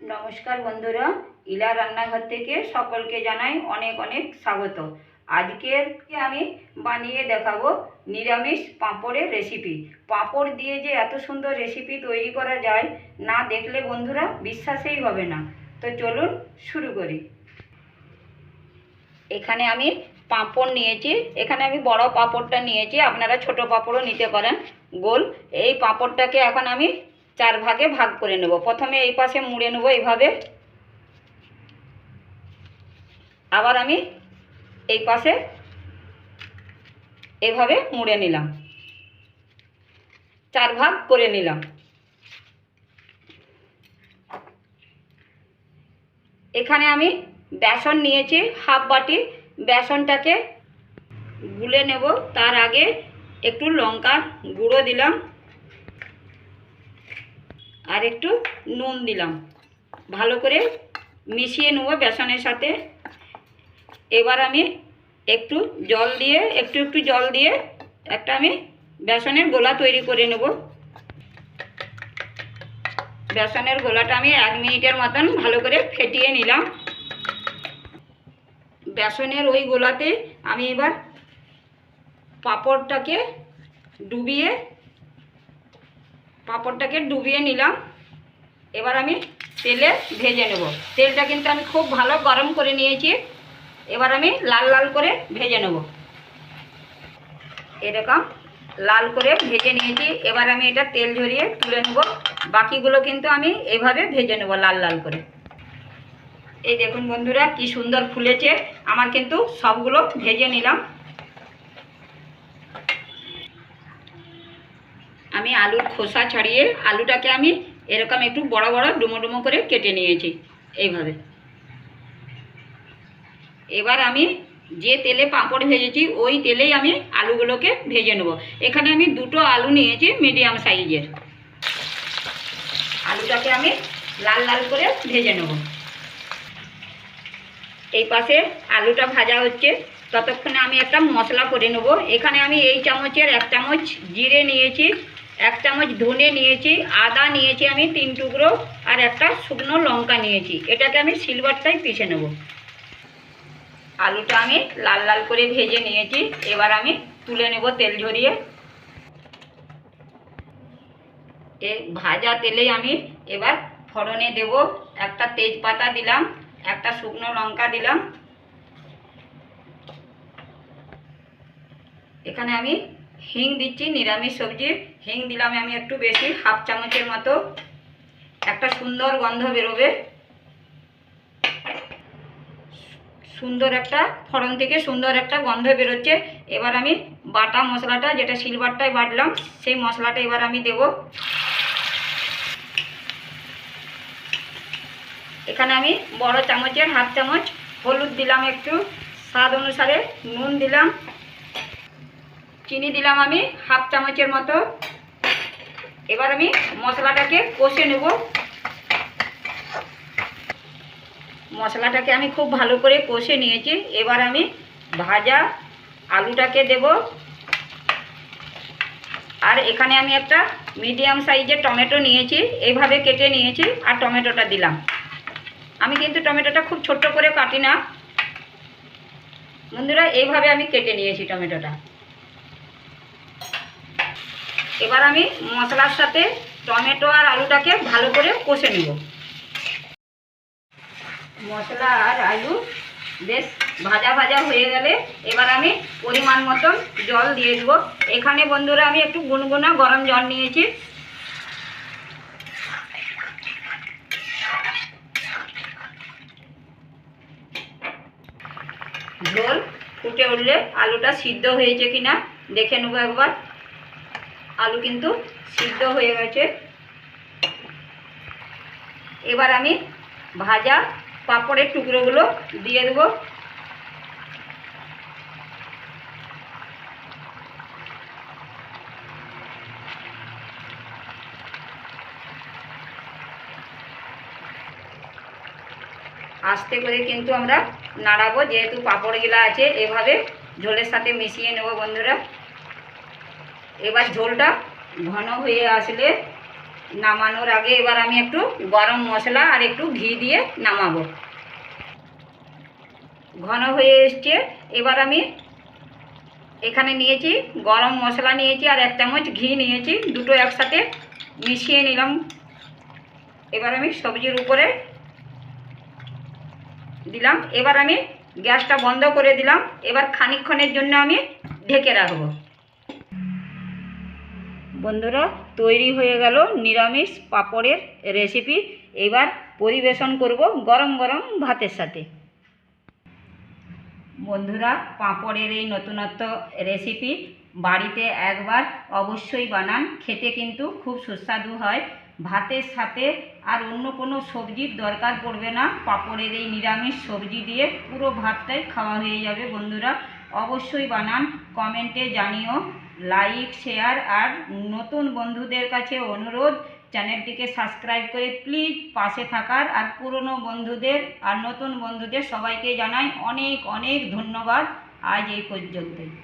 নমস্কার বন্ধুরা, ইলা রান্নাঘর থেকে সকলকে জানাই অনেক অনেক স্বাগত। আজকের আমি বানিয়ে দেখাবো নিরামিষ পাঁপড়ের রেসিপি পাঁপড় দিয়ে যে এত সুন্দর রেসিপি তৈরি করা যায়, না দেখলে বন্ধুরা বিশ্বাসেই হবে না। তো চলুন শুরু করি। এখানে আমি পাঁপড় নিয়েছি। এখানে আমি বড় পাঁপড়টা নিয়েছি। আপনারা ছোট পাঁপড়ও নিতে পারেন। গোল। এই পাঁপড়টাকে এখন আমি চার ভাগে ভাগ করে নেব। প্রথমে এই পাশে মুড়ে নেব এইভাবে। আবার আমি এই পাশে এইভাবে মুড়ে নিলাম। চার ভাগ করে নিলাম। এখানে আমি বেসন নিয়েছি, হাফ বাটি। বেসনটাকে গুলে নেব। তার আগে একটু লঙ্কার গুঁড়ো দিলাম। আর একটু নুন দিলাম। ভালো করে মিশিয়ে নেব বেসনের সাথে। এবার আমি একটু জল দিয়ে, একটু একটু জল দিয়ে একটা আমি বেসনের গোলা তৈরি করে নেব। বেসনের গোলাটা আমি এক মিনিটের মতন ভালো করে ফেটিয়ে নিলাম। বেসনের ওই গোলাতে আমি এবার পাঁপড়টাকে ডুবিয়ে পাঁপড়টাকে ডুবিয়ে নিলাম। এবার আমি তেলে ভেজে নেব। তেলটা কিন্তু আমি খুব ভালো গরম করে নিয়েছি। এবার আমি লাল লাল করে ভেজে নেব। এরকম লাল করে ভেজে নিয়েছি। এবার আমি এটা তেল ঝরিয়ে তুলে নেব। বাকিগুলো কিন্তু আমি এভাবে ভেজে নেব লাল লাল করে। এই দেখুন বন্ধুরা, কি সুন্দর ফুলেছে। আমার কিন্তু সবগুলো ভেজে নিলাম। আমি আলুর খোসা ছাড়িয়ে আলুটাকে আমি এরকম একটু বড় বড় ডুমো ডুমো করে কেটে নিয়েছি, এইভাবে। এবার আমি যে তেলে পাঁপড় ভেজেছি, ওই তেলেই আমি আলুগুলোকে ভেজে নেব। এখানে আমি দুটো আলু নিয়েছি মিডিয়াম সাইজের। আলুটাকে আমি লাল লাল করে ভেজে নেব। এই পাশে আলুটা ভাজা হচ্ছে। ততক্ষণে আমি একটা মশলা করে নেব। এখানে আমি এই চামচের এক চামচ জিরে নিয়েছি। এক চামচ ধনে নিয়েছি, আদা নিয়েছি আমি তিন টুকরো, আর একটা শুকনো লঙ্কা নিয়েছি। এটাকে আমি সিলভারটাই পিষে নেব। আলুটা আমি লাল লাল করে ভেজে নিয়েছি। এবার আমি তুলে নেব তেল ঝরিয়ে। এ ভাজা তেলেই আমি এবার ফোড়নে দেব। একটা তেজপাতা দিলাম, একটা শুকনো লঙ্কা দিলাম। এখানে আমি হিং দিচ্ছি, নিরামিষ সবজি। হিং দিলাম আমি একটু বেশি, হাফ চামচের মতো। একটা সুন্দর গন্ধ বেরোবে। সুন্দর একটা, ফড়ন থেকে সুন্দর একটা গন্ধ বেরোচ্ছে। এবার আমি বাটা মশলাটা, যেটা সিলভারটায় বাটলাম, সেই মশলাটা এবার আমি দেব। এখানে আমি বড় চামচের হাফ চামচ হলুদ দিলাম একটু। স্বাদ অনুসারে নুন দিলাম। চিনি দিলাম আমি, হাফ চামচের মতো। এবার আমি মশলাটাকে কষে নেব। মশলাটাকে আমি খুব ভালো করে কষে নিয়েছি। এবার আমি ভাজা আলুটাকে দেব। আর এখানে আমি একটা মিডিয়াম সাইজের টমেটো নিয়েছি, এইভাবে কেটে নিয়েছি আর টমেটোটা দিলাম। আমি কিন্তু টমেটোটা খুব ছোট্ট করে কাটি না। বন্ধুরা, এইভাবে আমি কেটে নিয়েছি টমেটোটা। এবার আমি মশলার সাথে টমেটো আর আলুটাকে ভালো করে কষে নেব। মশলা আর আলু বেশ ভাজা ভাজা হয়ে গেলে এবার আমি পরিমাণ মতন জল দিয়ে দেবো। এখানে বন্ধুরা আমি একটু গুনগুনা গরম জল নিয়েছি। ঝোল ফুটে উঠলে আলুটা সিদ্ধ হয়েছে কিনা দেখে নেব একবার। আলু কিন্তু সিদ্ধ হয়ে গেছে। এবার আমি ভাজা পাঁপড়ের টুকরোগুলো দিয়ে দেবো। আস্তে করে কিন্তু আমরা নাড়াবো, যেহেতু পাঁপড়গুলো আছে, এভাবে ঝোলের সাথে মিশিয়ে নেব বন্ধুরা। এবার ঝোলটা ঘন হয়ে আসলে নামানোর আগে এবার আমি একটু গরম মশলা আর একটু ঘি দিয়ে নামাবো। ঘন হয়ে এসছে, এবার আমি এখানে নিয়েছি, গরম মশলা নিয়েছি আর এক চামচ ঘি নিয়েছি, দুটো একসাথে মিশিয়ে নিলাম। এবার আমি সবজির উপরে দিলাম, এবার আমি গ্যাসটা বন্ধ করে দিলাম, এবার খানিকক্ষণের জন্য আমি ঢেকে রাখব। বন্ধুরা, তৈরি হয়ে গেল নিরামিষ পাঁপড়ের রেসিপি এবার পরিবেশন করব গরম গরম ভাতের সাথে। বন্ধুরা, পাঁপড়ের এই নতুনত্ব রেসিপি বাড়িতে একবার অবশ্যই বানান। খেতে কিন্তু খুব সুস্বাদু হয়। ভাতের সাথে আর অন্য কোনো সবজির দরকার পড়বে না। পাঁপড়ের এই নিরামিষ সবজি দিয়ে পুরো ভাতটাই খাওয়া হয়ে যাবে বন্ধুরা। অবশ্যই বানান, কমেন্টে জানিও। লাইক, শেয়ার আর নতুন বন্ধুদের কাছে অনুরোধ, চ্যানেলটিকে সাবস্ক্রাইব করে প্লিজ পাশে থাকার আর পুরনো বন্ধুদের আর নতুন বন্ধুদের সবাইকে জানাই অনেক অনেক ধন্যবাদ। আজ এই পর্যন্তই।